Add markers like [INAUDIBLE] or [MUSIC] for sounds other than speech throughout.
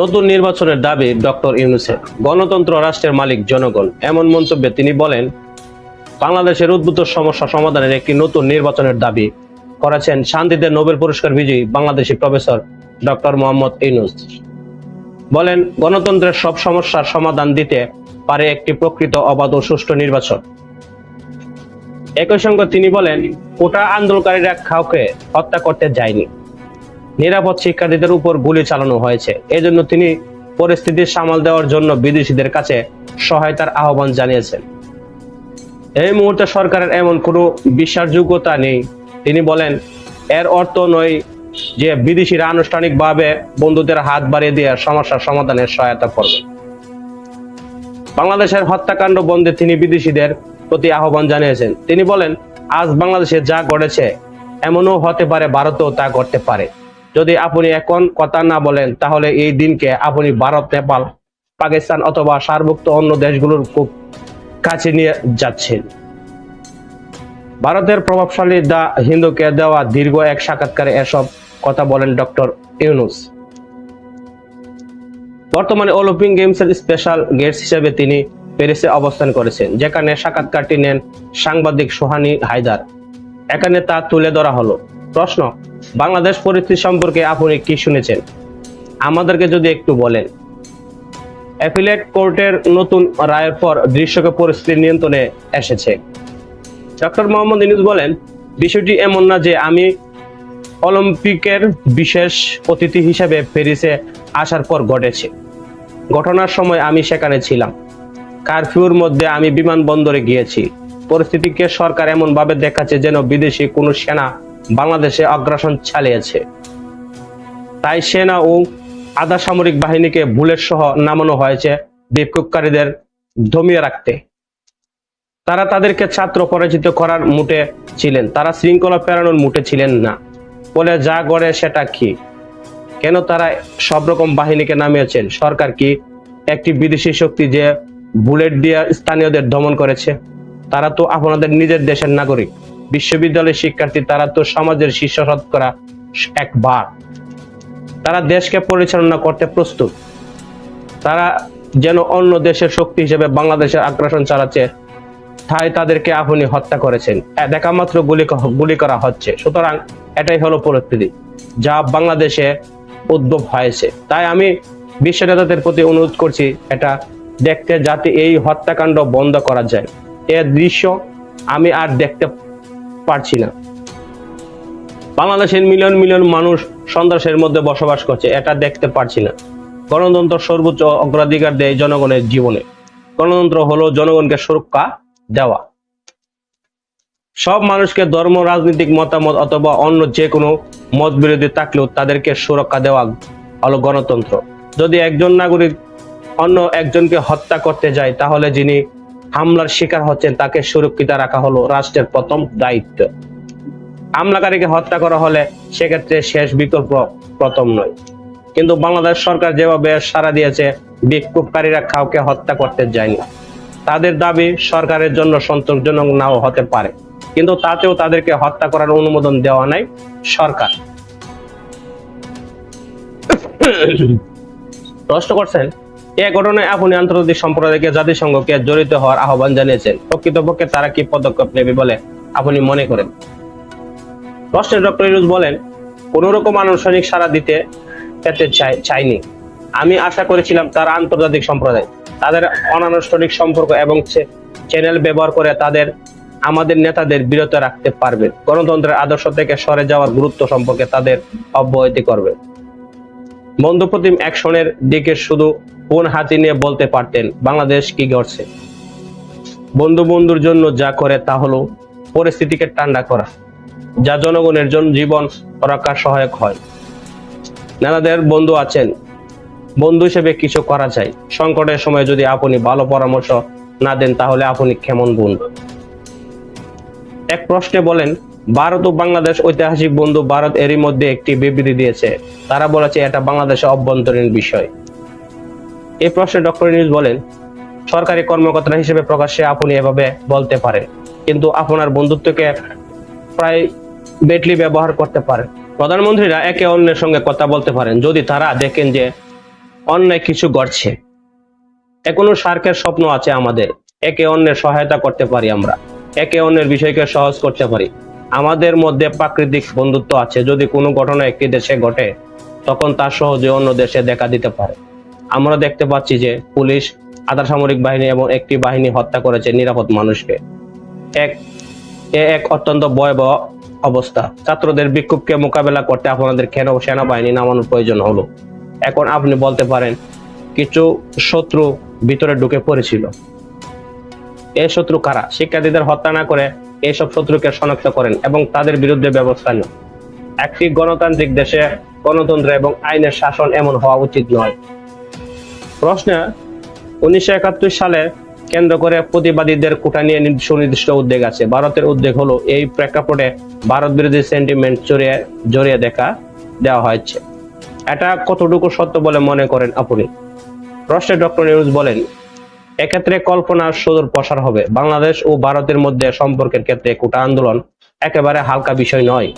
নতুন নির্বাচনের দাবি ডক্টর ইউনুসের। গণতন্ত্র রাষ্ট্রের মালিক জনগণ। এমন মন্তব্যে তিনি বলেন, বাংলাদেশের উদ্ভূত সমস্যা সমাধানের একটি নতুন নির্বাচনের দাবি করেছেন শান্তিতে নোবেল পুরস্কার বিজয়ী বাংলাদেশি প্রফেসর ডক্টর মোহাম্মদ ইউনুস। বলেন, গণতন্ত্রের সব সমস্যার সমাধান দিতে পারে একটি প্রকৃত অবাধ ও সুষ্ঠু নির্বাচন। একই সঙ্গে তিনি বলেন, কোটা আন্দোলনকারীরা কাউকে হত্যা করতে যায়নি। নিরাপদ শিক্ষার্থীদের উপর গুলি চালানো হয়েছে। এজন্য তিনি পরিস্থিতি সামাল দেওয়ার জন্য বিদেশিদের কাছে সহায়তার আহ্বান জানিয়েছেন। এই মুহূর্তে সরকারের এমন কোনো বিশ্বাসযোগ্যতা নেই। তিনি বলেন, এর অর্থ নয় যে বিদেশিরা আনুষ্ঠানিকভাবে বন্ধুদের হাত বাড়িয়ে দিয়ে সমস্যার সমাধানের সহায়তা করবে। বাংলাদেশের হত্যাকাণ্ড বন্ধে তিনি বিদেশিদের প্রতি আহ্বান জানিয়েছেন। তিনি বলেন, আজ বাংলাদেশে যা ঘটেছে, এমনও হতে পারে, ভারতেও তা ঘটতে পারে। যদি আপনি এখন কথা না বলেন, তাহলে এই দিনকে আপনি ভারত নেপাল, পাকিস্তান অথবা সার্বভৌম অন্য দেশগুলোর খুব কাছে নিয়ে যাচ্ছেন। ভারতের প্রভাবশালী দা হিন্দুকে দেওয়া দীর্ঘ এক সাক্ষাৎকারে এসব কথা বলেন ডক্টর ইউনুস বর্তমানে অলিম্পিক গেমসের স্পেশাল গেস্ট হিসেবে তিনি প্যারিসে অবস্থান করেছেন যেখানে সাক্ষাৎকারটি নেন সাংবাদিক সোহানি হায়দার এখানে তা তুলে ধরা হলো। প্রশ্ন, বাংলাদেশ পরিস্থিতি সম্পর্কে আপনি কি শুনেছেন? আমাদেরকে যদি একটু বলেন। অ্যাফিলেট কোর্টের নতুন রায়ের পর দৃশ্যকে পরিস্থিতি নিয়ন্ত্রণে এসেছে। ডক্টর মোহাম্মদ ইনুস বলেন, বিষয়টি এমন না যে আমি অলিম্পিকের বিশেষ অতিথি হিসেবে প্যারিসে আসার পর ঘটেছে। ঘটনার সময় আমি সেখানে ছিলাম। কারফিউর মধ্যে আমি বিমানবন্দরে গিয়েছি। পরিস্থিতিকে সরকার এমনভাবে দেখাচ্ছে যেন বিদেশি কোনো সেনা বাংলাদেশে অগ্রাসন চালিয়েছে। তাই সেনা ও আধা সামরিক বাহিনীকে বুলেট সহ নামানো হয়েছে বিক্ষোভকারীদের দমিয়ে রাখতে। তারা তাদেরকে ছাত্র পরাজিত করার মুটে ছিলেন। তারা শৃঙ্খলা ফেরানোর মুটে ছিলেন না। বলে যা গড়ে সেটা কি? কেন তারা সব রকম বাহিনীকে নামিয়েছেন? সরকার কি একটি বিদেশি শক্তি যে বুলেট দিয়ে স্থানীয়দের দমন করেছে? তারা তো আপনাদের নিজের দেশের নাগরিক। বিশ্ববিদ্যালয়ের শিক্ষার্থী, তারা তো সমাজের শীর্ষ শতকরা একবার। তারা দেশকে পরিচালনা করতে প্রস্তুত। তারা যেন অন্য দেশের শক্তি হিসেবে বাংলাদেশের আগ্রাসন চালাচ্ছে, তাই তাদেরকে আপনি হত্যা করেছেন। এ দেখা মাত্র গুলি গুলি করা হচ্ছে। সুতরাং এটাই হলো পরিস্থিতি, যা বাংলাদেশে উদ্ভব হয়েছে। তাই আমি বিশ্ব নেতাদের প্রতি অনুরোধ করছি, এটা দেখতে যাতে এই হত্যাকাণ্ড বন্ধ করা যায়। এর দৃশ্য আমি আর দেখতে পারছি না বাংলাদেশের মিলিয়ন মিলিয়ন মানুষ সন্ত্রাসের মধ্যে বসবাস করছে, এটা দেখতে পারছি না গণতন্ত্র সর্বোচ্চ অগ্রাধিকার দেয় জনগণের জীবনে। গণতন্ত্র হলো জনগণকে সুরক্ষা দেওয়া। সব মানুষকে ধর্ম, রাজনৈতিক মতামত অথবা অন্য যে কোনো মত বিরোধী থাকলেও তাদেরকে সুরক্ষা দেওয়া হলো গণতন্ত্র। যদি একজন নাগরিক অন্য একজনকে হত্যা করতে যায়, তাহলে যিনি হামলার শিকার হচ্ছেন, তাকে সুরক্ষিত রাখা হলো রাষ্ট্রের প্রথম দায়িত্ব। হামলাকারীকে হত্যা করা হলে সেক্ষেত্রে শেষ বিকল্প প্রথম নয়। কিন্তু বাংলাদেশ সরকার যেভাবে সাড়া দিয়েছে, বিক্ষোভকারীরা কাউকে হত্যা করতে যায়নি। তাদের দাবি সরকারের জন্য সন্তোষজনক নাও হতে পারে। কিন্তু তাতেও তাদেরকে হত্যা করার অনুমোদন দেওয়া নাই সরকার। [COUGHS] প্রশ্ন করছেন এ ঘটনায় আপনি আন্তর্জাতিক সম্প্রদায়কে জাতিসংঘকে জড়িত হওয়ার আহ্বান জানিয়েছেন। প্রকৃতপক্ষে তারা কি পদক্ষেপ নেবে বলে আপনি মনে করেন? প্রশ্নে ডক্টর ইউনুস বলেন কোন রকম আনুষ্ঠানিক সাড়া দিতে পেতে চাই চাইনি। আমি আশা করেছিলাম তারা আন্তর্জাতিক সম্প্রদায়, তাদের অনানুষ্ঠানিক সম্পর্ক এবং চ্যানেল ব্যবহার করে তাদের, আমাদের নেতাদের বিরত রাখতে পারবে। গণতন্ত্রের আদর্শ থেকে সরে যাওয়ার গুরুত্ব সম্পর্কে তাদের অব্যাহতি করবে। বন্ধুপ্রতিম অ্যাকশনের দিকে শুধু কোন হাতি নিয়ে বলতে পারতেন বাংলাদেশ কি ঘটছে বন্ধু বন্ধুর জন্য যা করে তা হলো পরিস্থিতিকে ঠান্ডা করা, যা জনগণের জন্য জীবন রক্ষার সহায়ক হয়। নানাদের বন্ধু আছেন, বন্ধু হিসেবে কিছু করা যায়। সংকটের সময় যদি আপনি ভালো পরামর্শ না দেন, তাহলে আপনি কেমন বন্ধু? এক প্রশ্নে বলেন, ভারত ও বাংলাদেশ ঐতিহাসিক বন্ধু ভারত এরই মধ্যে একটি বিবৃতি দিয়েছে। তারা বলেছে, এটা বাংলাদেশের অভ্যন্তরীণ বিষয়। এই প্রশ্নে ডক্টর নিউজ বলেন, সরকারি কর্মকর্তা হিসেবে প্রকাশ্যে আপনি এভাবে বলতে পারেন, কিন্তু আপনার বন্ধুত্বকে প্রায় বেটলি ব্যবহার করতে পারেন। প্রধানমন্ত্রীরা একে অন্যের সঙ্গে কথা বলতে পারেন, যদি তারা দেখেন যে অন্যায় কিছু ঘটছে। এখনও সার্কের স্বপ্ন আছে আমাদের, একে অন্যের সহায়তা করতে পারি আমরা, একে অন্যের বিষয়কে সহজ করতে পারি। আমাদের মধ্যে প্রাকৃতিক বন্ধুত্ব আছে, যদি কোনো ঘটনা একটি দেশে ঘটে, তখন তা সহজে অন্য দেশে দেখা দিতে পারে। আমরা দেখতে পাচ্ছি যে পুলিশ আধা সামরিক বাহিনী এবং একটি বাহিনী হত্যা করেছে নিরাপদ মানুষকে। এক, এ এক অত্যন্ত ভয়াবহ অবস্থা। ছাত্রদের বিক্ষোভকে মোকাবেলা করতে আপনাদের কেন সেনাবাহিনী নামানোর প্রয়োজন হলো। এখন আপনি বলতে পারেন, কিছু শত্রু ভিতরে ঢুকে পড়েছিল। এই শত্রু কারা? শিক্ষার্থীদের হত্যা না করে এইসব শত্রুকে শনাক্ত করেন এবং তাদের বিরুদ্ধে ব্যবস্থা নেন। একটি গণতান্ত্রিক দেশে গণতন্ত্র এবং আইনের শাসন এমন হওয়া উচিত নয়। প্রশ্ন, উনিশশো সালে কেন্দ্র করে প্রতিবাদীদের কোটা নিয়ে সুনির্দিষ্ট উদ্বেগ আছে। ভারতের উদ্বেগ হলো এই প্রেক্ষাপটে ভারত বিরোধী সেন্টিমেন্ট জড়িয়ে জড়িয়ে দেখা দেওয়া হয়েছে। এটা কতটুকু সত্য বলে মনে করেন আপনি? প্রশ্নে ডক্টর নিউজ বলেন, এক্ষেত্রে কল্পনার সুদূর প্রসার হবে। বাংলাদেশ ও ভারতের মধ্যে সম্পর্কের ক্ষেত্রে কোটা আন্দোলন একেবারে হালকা বিষয় নয়।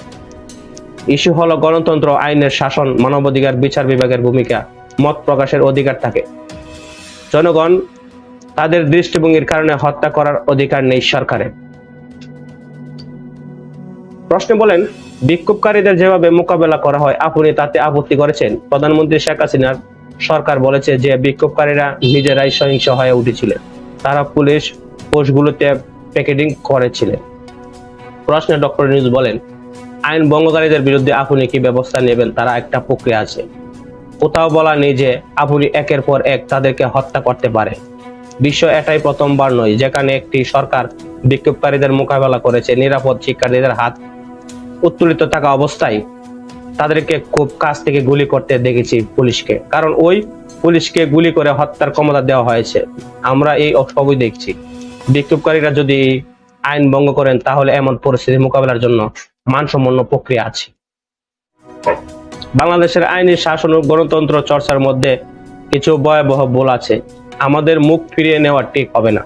ইস্যু হলো গণতন্ত্র, আইনের শাসন, মানবাধিকার, বিচার বিভাগের ভূমিকা। মত প্রকাশের অধিকার থাকে। জনগণ তাদের দৃষ্টিভঙ্গির কারণে হত্যা করার অধিকার নেই সরকারের। প্রশ্ন বলেন, বিক্ষোভকারীদের যেভাবে মোকাবেলা করা হয়, আপনি তাতে আপত্তি করেছেন? প্রধানমন্ত্রী শেখ হাসিনার সরকার বলেছে যে, বিক্ষোভকারীরা নিজেরাই সহিংস হয়ে উঠেছিলেন। তারা পুলিশ পোস্টগুলোতে প্যাকেটিং করেছিলেন। প্রশ্নে ডক্টর নিউজ বলেন, আইন ভঙ্গকারীদের বিরুদ্ধে আপনি কি ব্যবস্থা নেবেন? তারা একটা প্রক্রিয়া আছে। কোথাও বলা নেই যে আপনি একের পর এক তাদেরকে হত্যা করতে পারে। বিশ্ব এটাই প্রথমবার নয়, যেখানে একটি সরকার বিক্ষোভকারীদের মোকাবেলা করেছে, নিরাপদ শিক্ষার্থীদের হাত উত্তোলিত থাকা অবস্থায়। তাদেরকে খুব কাছ থেকে গুলি করতে দেখেছি পুলিশকে, কারণ ওই পুলিশকে গুলি করে হত্যার ক্ষমতা দেওয়া হয়েছে। আমরা এই সবই দেখছি। বিক্ষোভকারীরা যদি আইন ভঙ্গ করেন, তাহলে এমন পরিস্থিতি মোকাবেলার জন্য মানসম্পন্ন প্রক্রিয়া আছে। বাংলাদেশের আইনি শাসন ও গণতন্ত্র চর্চার মধ্যে কিছু ভয়াবহ ভুল আছে। আমাদের মুখ ফিরিয়ে নেওয়া ঠিক হবে না।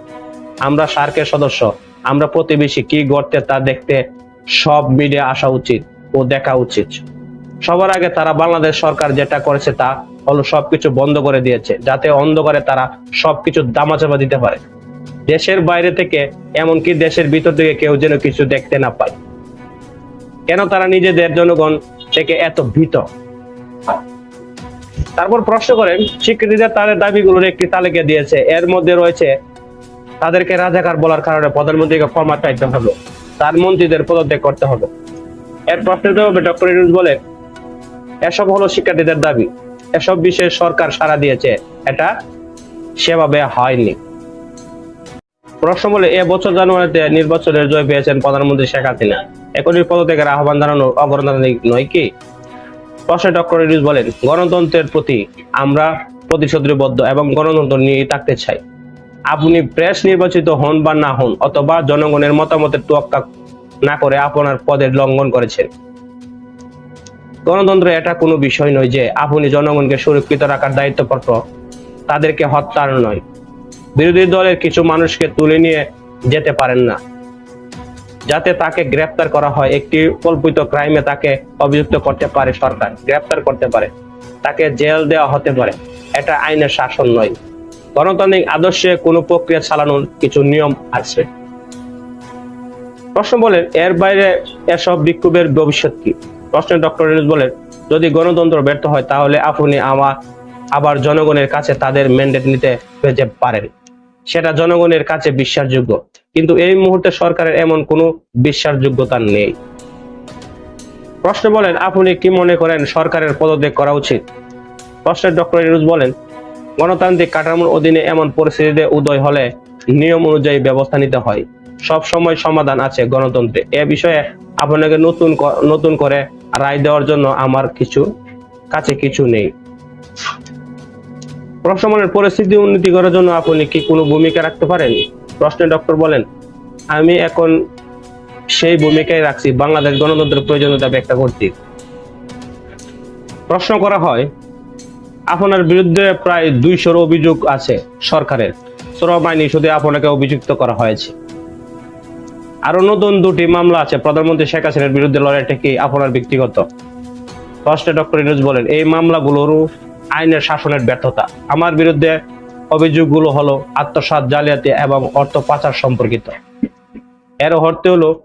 আমরা সার্কের সদস্য। আমরা প্রতিবেশী কি ঘটতে তা দেখতে সব মিডিয়া আসা উচিত ও দেখা উচিত। সবার আগে তারা বাংলাদেশ সরকার যেটা করেছে তা হলো সবকিছু বন্ধ করে দিয়েছে, যাতে অন্ধকারে তারা সবকিছু দামাচাপা দিতে পারে। দেশের বাইরে থেকে এমনকি দেশের ভিতর থেকে কেউ যেন কিছু দেখতে না পায়। কেন তারা নিজেদের জনগণ থেকে এত ভীত। তারপর প্রশ্ন করেন, স্বীকৃতিদের তাদের দাবিগুলোর একটি তালিকা দিয়েছে। এর মধ্যে রয়েছে, তাদেরকে রাজাকার বলার কারণে প্রধানমন্ত্রীকে ফরমাট চাইতে হবে, তার মন্ত্রীদের পদত্যাগ করতে হবে। এর প্রশ্নের জবাবে ডক্টর ইউনুস বলে এসব হলো শিক্ষার্থীদের দাবি। এসব বিষয়ে সরকার সাড়া দিয়েছে, এটা সেভাবে হয়নি। প্রশ্ন বলে, এ বছর জানুয়ারিতে নির্বাচনের জয় পেয়েছেন প্রধানমন্ত্রী শেখ হাসিনা। এখনই পদত্যাগের আহ্বান জানানোর অগণতান্ত্রিক নয় কি? প্রশ্নে ডক্টর ইউনুস বলেন, গণতন্ত্রের প্রতি আমরা প্রতিশ্রুতিবদ্ধ এবং গণতন্ত্র নিয়ে থাকতে চাই। আপনি প্রেস নির্বাচিত হন বা না হন, অথবা জনগণের মতামতের তোয়াক্কা না করে আপনার পদের লঙ্ঘন করেছেন। গণতন্ত্র এটা কোনো বিষয় নয় যে আপনি জনগণকে সুরক্ষিত রাখার দায়িত্বপত্র তাদেরকে হত্যার নয়। বিরোধী দলের কিছু মানুষকে তুলে নিয়ে যেতে পারেন না। যাতে তাকে গ্রেপ্তার করা হয় একটি কল্পিত ক্রাইমে তাকে অভিযুক্ত করতে পারে সরকার, গ্রেপ্তার করতে পারে। তাকে জেল দেওয়া হতে পারে। এটা আইনের শাসন নয়। গণতান্ত্রিক আদর্শে কোনো প্রক্রিয়া চালানোর কিছু নিয়ম আছে। প্রশ্ন বলেন এর বাইরে এসব বিক্ষোভের ভবিষ্যৎ কি? প্রশ্নে ডক্টর বলেন, যদি গণতন্ত্র ব্যর্থ হয়, তাহলে আপনি আমার আবার জনগণের কাছে তাদের ম্যান্ডেট নিতে পারেন। সেটা জনগণের কাছে বিশ্বাসযোগ্য। কিন্তু এই মুহূর্তে সরকারের এমন কোনো বিশ্বাসযোগ্যতা নেই। প্রশ্ন বলেন, আপনি কি মনে করেন সরকারের পদত্যাগ করা উচিত? প্রশ্নে ডক্টর ইউনুস বলেন, গণতান্ত্রিক কাঠামোর অধীনে এমন পরিস্থিতিতে উদয় হলে নিয়ম অনুযায়ী ব্যবস্থা নিতে হয়। সব সময় সমাধান আছে গণতন্ত্রে। এ বিষয়ে আপনাকে নতুন নতুন করে রায় দেওয়ার জন্য আমার কিছু, কাছে কিছু নেই। প্রশ্নমানের পরিস্থিতি উন্নতি করার জন্য আপনি কি কোনো ভূমিকা রাখতে পারেন? প্রশ্নে ডক্টর বলেন, আমি এখন সেই ভূমিকায় রাখছি, বাংলাদেশ গণতন্ত্রের প্রয়োজনীয়তা ব্যাখ্যা করছি। প্রশ্ন করা হয়, আপনার বিরুদ্ধে প্রায় দুইশোর অভিযোগ আছে সরকারের। শ্রম আইন ইস্যুতে আপনাকে অভিযুক্ত করা হয়েছে। আরও নতুন দুটি মামলা আছে, প্রধানমন্ত্রী শেখ হাসিনার বিরুদ্ধে লড়াইটা কি আপনার ব্যক্তিগত? প্রশ্নে ডক্টর ইনুজ বলেন, এই মামলাগুলোর আইনের শাসনের ব্যর্থতা। আমার বিরুদ্ধে অভিযোগগুলো হলো আত্মসাৎ জালিয়াতি এবং অর্থ পাচার সম্পর্কিত। এর অর্থ হলো,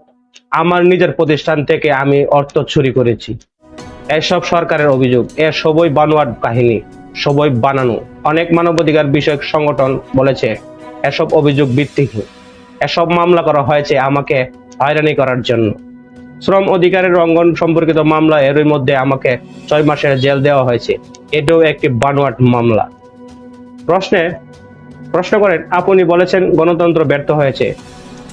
আমার নিজের প্রতিষ্ঠান থেকে আমি অর্থ চুরি করেছি। এসব সরকারের অভিযোগ, এ সবই বানোয়াট কাহিনী, সবই বানানো। অনেক মানবাধিকার বিষয়ক সংগঠন বলেছে, এসব অভিযোগ ভিত্তিহীন এসব মামলা করা হয়েছে আমাকে হয়রানি করার জন্য। শ্রম অধিকারের লঙ্ঘন সম্পর্কিত মামলা এরই মধ্যে আমাকে ছয় মাসের জেল দেওয়া হয়েছে। এটাও একটি বানোয়াট মামলা। প্রশ্নে প্রশ্ন করেন, আপনি বলেছেন গণতন্ত্র ব্যর্থ হয়েছে।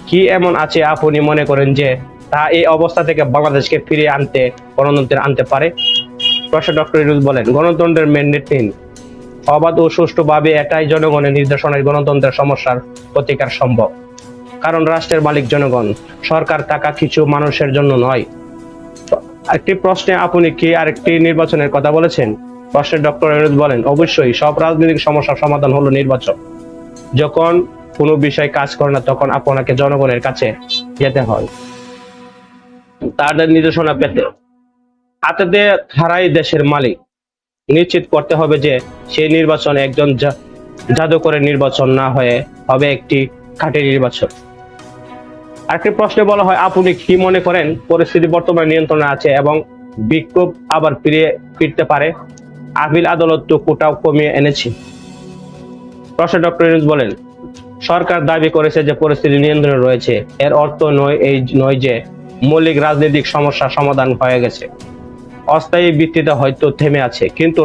কি এমন আছে আপনি মনে করেন যে তা এই অবস্থা থেকে বাংলাদেশকে ফিরিয়ে আনতে, গণতন্ত্রে আনতে পারে? প্রশ্ন ডক্টর ইরুজ বলেন, গণতন্ত্রের ম্যান্ডেট নিন অবাধ ও সুষ্ঠুভাবে এটাই জনগণের নির্দেশনায় গণতন্ত্রের সমস্যার প্রতিকার সম্ভব। কারণ রাষ্ট্রের মালিক জনগণ, সরকার টাকা কিছু মানুষের জন্য নয়। একটি প্রশ্নে আপনি কি আরেকটি নির্বাচনের কথা বলেছেন? প্রশ্নে ডক্টর ইরুজ বলেন, অবশ্যই সব রাজনৈতিক সমস্যার সমাধান হলো নির্বাচন। যখন কোনো বিষয় কাজ করে না, তখন আপনাকে জনগণের কাছে যেতে হয়। তাদের নির্দেশনা পেতে হাতেতে ধারাই দেশের মালিক। নিশ্চিত করতে হবে যে সেই নির্বাচন একজন জাদুকরের নির্বাচন না হয়ে হবে একটি খাঁটি নির্বাচন। আরেকটি প্রশ্নে বলা হয়, আপনি কি মনে করেন পরিস্থিতি বর্তমানে নিয়ন্ত্রণে আছে এবং বিক্ষোভ আবার ফিরে ফিরতে পারে? আপিল আদালত তো কোটাও কমিয়ে এনেছি। প্রশ্নে ডক্টর ইউনুস বলেন, সরকার দাবি করেছে যে পরিস্থিতি নিয়ন্ত্রণে রয়েছে। এর অর্থ নয় এই নয় যে মৌলিক রাজনৈতিক সমস্যা সমাধান হয়ে গেছে। অস্থায়ী ভিত্তিতে হয়তো থেমে আছে, কিন্তু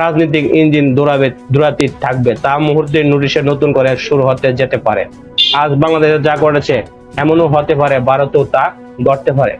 রাজনৈতিক ইঞ্জিন দৌড়াবে দৌড়াতে থাকবে। তা মুহূর্তে নোটিশে নতুন করে শুরু হতে যেতে পারে। আজ বাংলাদেশে যা ঘটেছে, এমনও হতে পারে, ভারতেও তা ঘটতে পারে।